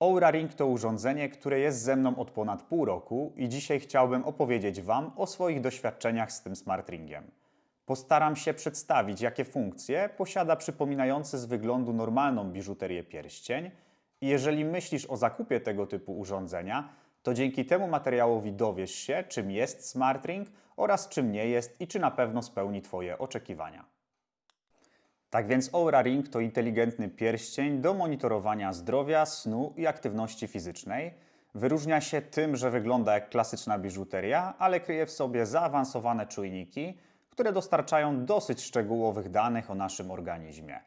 Oura Ring to urządzenie, które jest ze mną od ponad pół roku i dzisiaj chciałbym opowiedzieć Wam o swoich doświadczeniach z tym Smart Ringiem. Postaram się przedstawić, jakie funkcje posiada przypominający z wyglądu normalną biżuterię pierścień i jeżeli myślisz o zakupie tego typu urządzenia, to dzięki temu materiałowi dowiesz się, czym jest Smart Ring oraz czym nie jest i czy na pewno spełni Twoje oczekiwania. Tak więc Oura Ring to inteligentny pierścień do monitorowania zdrowia, snu i aktywności fizycznej. Wyróżnia się tym, że wygląda jak klasyczna biżuteria, ale kryje w sobie zaawansowane czujniki, które dostarczają dosyć szczegółowych danych o naszym organizmie.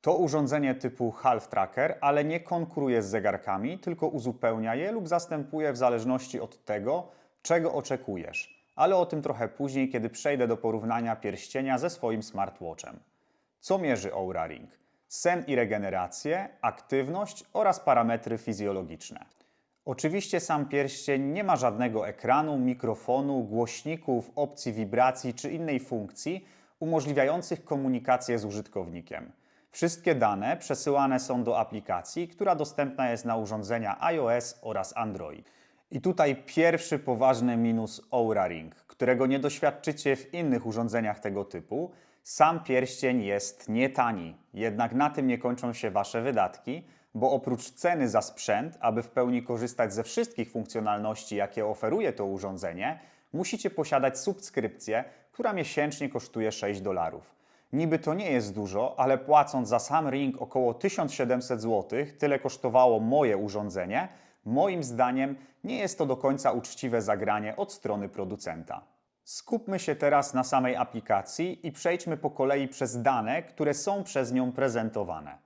To urządzenie typu Half Tracker, ale nie konkuruje z zegarkami, tylko uzupełnia je lub zastępuje w zależności od tego, czego oczekujesz. Ale o tym trochę później, kiedy przejdę do porównania pierścienia ze swoim smartwatchem. Co mierzy Oura Ring? Sen i regenerację, aktywność oraz parametry fizjologiczne. Oczywiście sam pierścień nie ma żadnego ekranu, mikrofonu, głośników, opcji wibracji czy innej funkcji umożliwiających komunikację z użytkownikiem. Wszystkie dane przesyłane są do aplikacji, która dostępna jest na urządzenia iOS oraz Android. I tutaj pierwszy poważny minus Oura Ring, którego nie doświadczycie w innych urządzeniach tego typu. Sam pierścień jest nietani, jednak na tym nie kończą się Wasze wydatki, bo oprócz ceny za sprzęt, aby w pełni korzystać ze wszystkich funkcjonalności, jakie oferuje to urządzenie, musicie posiadać subskrypcję, która miesięcznie kosztuje 6 dolarów. Niby to nie jest dużo, ale płacąc za sam ring około 1700 zł, tyle kosztowało moje urządzenie, moim zdaniem nie jest to do końca uczciwe zagranie od strony producenta. Skupmy się teraz na samej aplikacji i przejdźmy po kolei przez dane, które są przez nią prezentowane.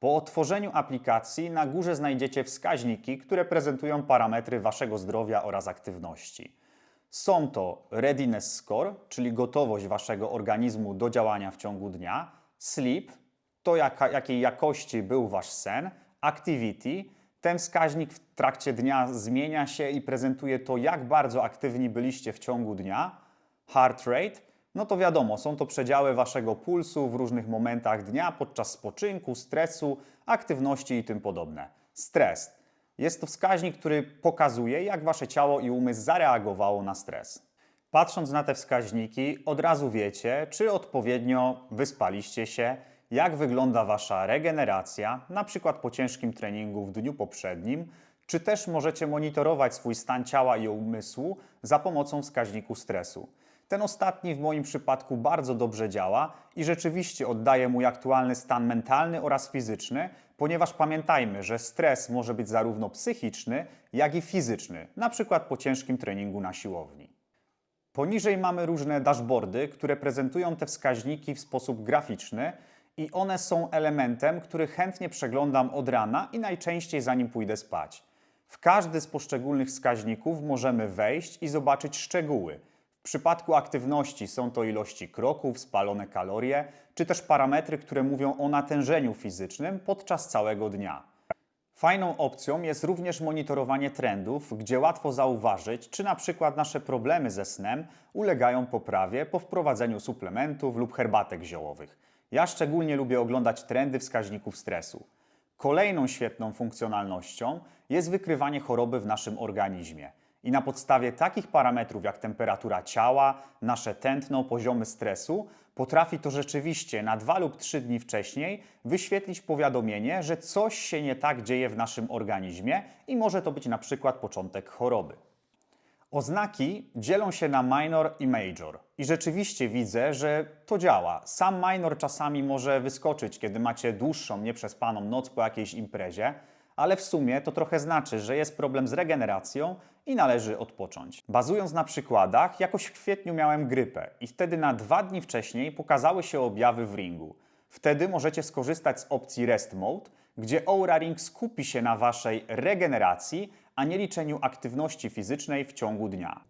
Po otworzeniu aplikacji na górze znajdziecie wskaźniki, które prezentują parametry Waszego zdrowia oraz aktywności. Są to Readiness Score, czyli gotowość Waszego organizmu do działania w ciągu dnia, Sleep, to jaka, jakiej jakości był Wasz sen, Activity, ten wskaźnik w trakcie dnia zmienia się i prezentuje to, jak bardzo aktywni byliście w ciągu dnia, Heart Rate, no to wiadomo, są to przedziały Waszego pulsu w różnych momentach dnia, podczas spoczynku, stresu, aktywności i tym podobne. Stres. Jest to wskaźnik, który pokazuje, jak Wasze ciało i umysł zareagowało na stres. Patrząc na te wskaźniki, od razu wiecie, czy odpowiednio wyspaliście się, jak wygląda Wasza regeneracja, na przykład po ciężkim treningu w dniu poprzednim, czy też możecie monitorować swój stan ciała i umysłu za pomocą wskaźniku stresu. Ten ostatni w moim przypadku bardzo dobrze działa i rzeczywiście oddaje mój aktualny stan mentalny oraz fizyczny, ponieważ pamiętajmy, że stres może być zarówno psychiczny, jak i fizyczny, na przykład po ciężkim treningu na siłowni. Poniżej mamy różne dashboardy, które prezentują te wskaźniki w sposób graficzny i one są elementem, który chętnie przeglądam od rana i najczęściej zanim pójdę spać. W każdy z poszczególnych wskaźników możemy wejść i zobaczyć szczegóły. W przypadku aktywności są to ilości kroków, spalone kalorie, czy też parametry, które mówią o natężeniu fizycznym podczas całego dnia. Fajną opcją jest również monitorowanie trendów, gdzie łatwo zauważyć, czy na przykład nasze problemy ze snem ulegają poprawie po wprowadzeniu suplementów lub herbatek ziołowych. Ja szczególnie lubię oglądać trendy wskaźników stresu. Kolejną świetną funkcjonalnością jest wykrywanie choroby w naszym organizmie. I na podstawie takich parametrów jak temperatura ciała, nasze tętno, poziomy stresu, potrafi to rzeczywiście na dwa lub trzy dni wcześniej wyświetlić powiadomienie, że coś się nie tak dzieje w naszym organizmie i może to być na przykład początek choroby. Oznaki dzielą się na minor i major. I rzeczywiście widzę, że to działa. Sam minor czasami może wyskoczyć, kiedy macie dłuższą, nieprzespaną noc po jakiejś imprezie, ale w sumie to trochę znaczy, że jest problem z regeneracją i należy odpocząć. Bazując na przykładach, jakoś w kwietniu miałem grypę i wtedy na dwa dni wcześniej pokazały się objawy w ringu. Wtedy możecie skorzystać z opcji Rest Mode, gdzie Oura Ring skupi się na Waszej regeneracji, a nie liczeniu aktywności fizycznej w ciągu dnia.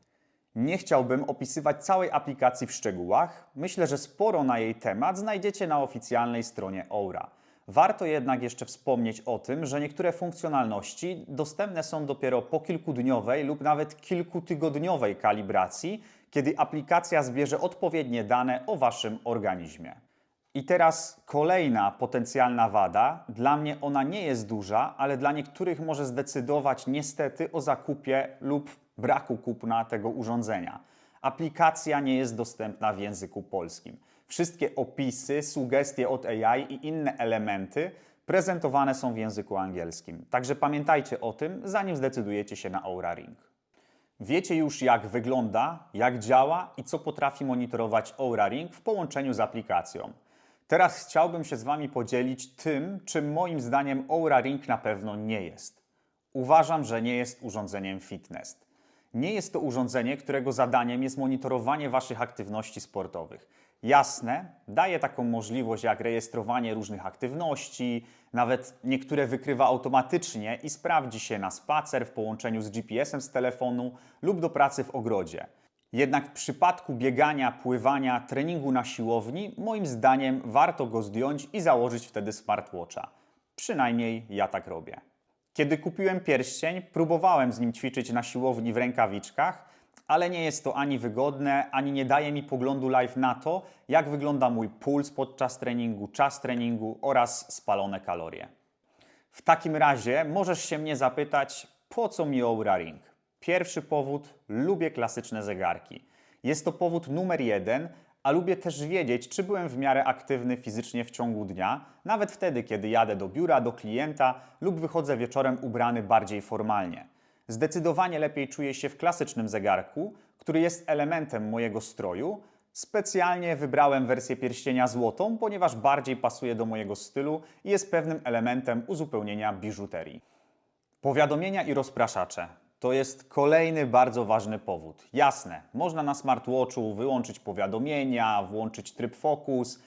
Nie chciałbym opisywać całej aplikacji w szczegółach. Myślę, że sporo na jej temat znajdziecie na oficjalnej stronie Oura. Warto jednak jeszcze wspomnieć o tym, że niektóre funkcjonalności dostępne są dopiero po kilkudniowej lub nawet kilkutygodniowej kalibracji, kiedy aplikacja zbierze odpowiednie dane o Waszym organizmie. I teraz kolejna potencjalna wada. Dla mnie ona nie jest duża, ale dla niektórych może zdecydować niestety o zakupie lub braku kupna tego urządzenia. Aplikacja nie jest dostępna w języku polskim. Wszystkie opisy, sugestie od AI i inne elementy prezentowane są w języku angielskim. Także pamiętajcie o tym, zanim zdecydujecie się na Aura Ring. Wiecie już, jak wygląda, jak działa i co potrafi monitorować Aura Ring w połączeniu z aplikacją. Teraz chciałbym się z Wami podzielić tym, czym moim zdaniem Aura Ring na pewno nie jest. Uważam, że nie jest urządzeniem fitness. Nie jest to urządzenie, którego zadaniem jest monitorowanie Waszych aktywności sportowych. Jasne, daje taką możliwość jak rejestrowanie różnych aktywności, nawet niektóre wykrywa automatycznie i sprawdzi się na spacer w połączeniu z GPS-em z telefonu lub do pracy w ogrodzie. Jednak w przypadku biegania, pływania, treningu na siłowni, moim zdaniem warto go zdjąć i założyć wtedy smartwatcha. Przynajmniej ja tak robię. Kiedy kupiłem pierścień, próbowałem z nim ćwiczyć na siłowni w rękawiczkach, ale nie jest to ani wygodne, ani nie daje mi poglądu live na to, jak wygląda mój puls podczas treningu, czas treningu oraz spalone kalorie. W takim razie możesz się mnie zapytać, po co mi Oura Ring? Pierwszy powód, lubię klasyczne zegarki. Jest to powód numer jeden, a lubię też wiedzieć, czy byłem w miarę aktywny fizycznie w ciągu dnia, nawet wtedy, kiedy jadę do biura, do klienta lub wychodzę wieczorem ubrany bardziej formalnie. Zdecydowanie lepiej czuję się w klasycznym zegarku, który jest elementem mojego stroju. Specjalnie wybrałem wersję pierścienia złotą, ponieważ bardziej pasuje do mojego stylu i jest pewnym elementem uzupełnienia biżuterii. Powiadomienia i rozpraszacze. To jest kolejny bardzo ważny powód. Jasne, można na smartwatchu wyłączyć powiadomienia, włączyć tryb Focus,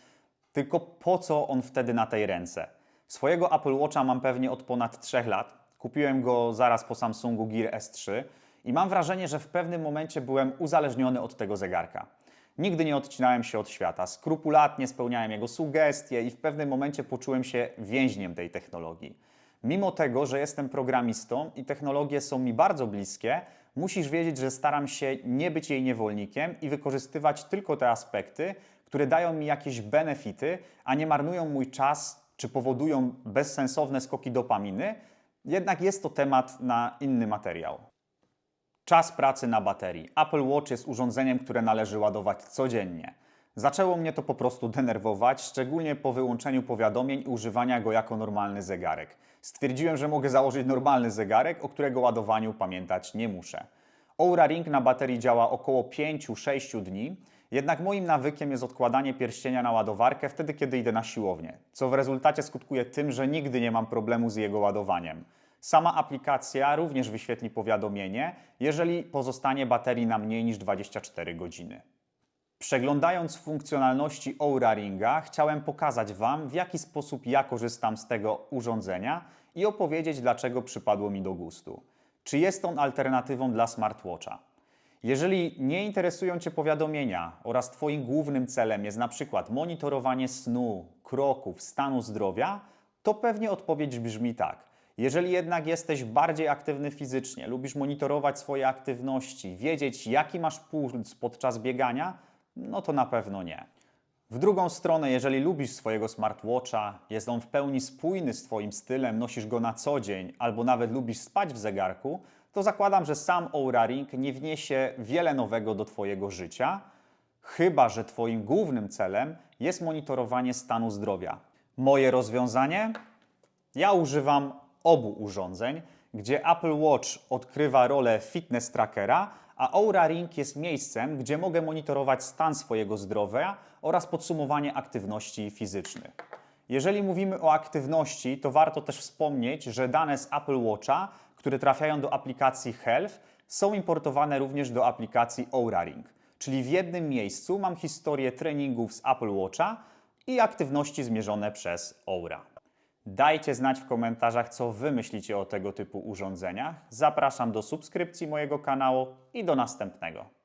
tylko po co on wtedy na tej ręce? Swojego Apple Watcha mam pewnie od ponad 3 lat. Kupiłem go zaraz po Samsungu Gear S3 i mam wrażenie, że w pewnym momencie byłem uzależniony od tego zegarka. Nigdy nie odcinałem się od świata, skrupulatnie spełniałem jego sugestie i w pewnym momencie poczułem się więźniem tej technologii. Mimo tego, że jestem programistą i technologie są mi bardzo bliskie, musisz wiedzieć, że staram się nie być jej niewolnikiem i wykorzystywać tylko te aspekty, które dają mi jakieś benefity, a nie marnują mój czas czy powodują bezsensowne skoki dopaminy. Jednak jest to temat na inny materiał. Czas pracy na baterii. Apple Watch jest urządzeniem, które należy ładować codziennie. Zaczęło mnie to po prostu denerwować, szczególnie po wyłączeniu powiadomień i używania go jako normalny zegarek. Stwierdziłem, że mogę założyć normalny zegarek, o którego ładowaniu pamiętać nie muszę. Oura Ring na baterii działa około 5-6 dni, jednak moim nawykiem jest odkładanie pierścienia na ładowarkę wtedy, kiedy idę na siłownię, co w rezultacie skutkuje tym, że nigdy nie mam problemu z jego ładowaniem. Sama aplikacja również wyświetli powiadomienie, jeżeli pozostanie baterii na mniej niż 24 godziny. Przeglądając funkcjonalności Oura Ringa, chciałem pokazać Wam, w jaki sposób ja korzystam z tego urządzenia i opowiedzieć, dlaczego przypadło mi do gustu. Czy jest on alternatywą dla smartwatcha? Jeżeli nie interesują Cię powiadomienia oraz Twoim głównym celem jest przykład monitorowanie snu, kroków, stanu zdrowia, to pewnie odpowiedź brzmi tak. Jeżeli jednak jesteś bardziej aktywny fizycznie, lubisz monitorować swoje aktywności, wiedzieć jaki masz puls podczas biegania, no to na pewno nie. W drugą stronę, jeżeli lubisz swojego smartwatcha, jest on w pełni spójny z Twoim stylem, nosisz go na co dzień, albo nawet lubisz spać w zegarku, to zakładam, że sam Oura Ring nie wniesie wiele nowego do Twojego życia, chyba że Twoim głównym celem jest monitorowanie stanu zdrowia. Moje rozwiązanie? Ja używam obu urządzeń, gdzie Apple Watch odkrywa rolę fitness trackera, a Oura Ring jest miejscem, gdzie mogę monitorować stan swojego zdrowia oraz podsumowanie aktywności fizycznych. Jeżeli mówimy o aktywności, to warto też wspomnieć, że dane z Apple Watcha, które trafiają do aplikacji Health, są importowane również do aplikacji Oura Ring. Czyli w jednym miejscu mam historię treningów z Apple Watcha i aktywności zmierzone przez Oura. Dajcie znać w komentarzach, co Wy myślicie o tego typu urządzeniach. Zapraszam do subskrypcji mojego kanału i do następnego.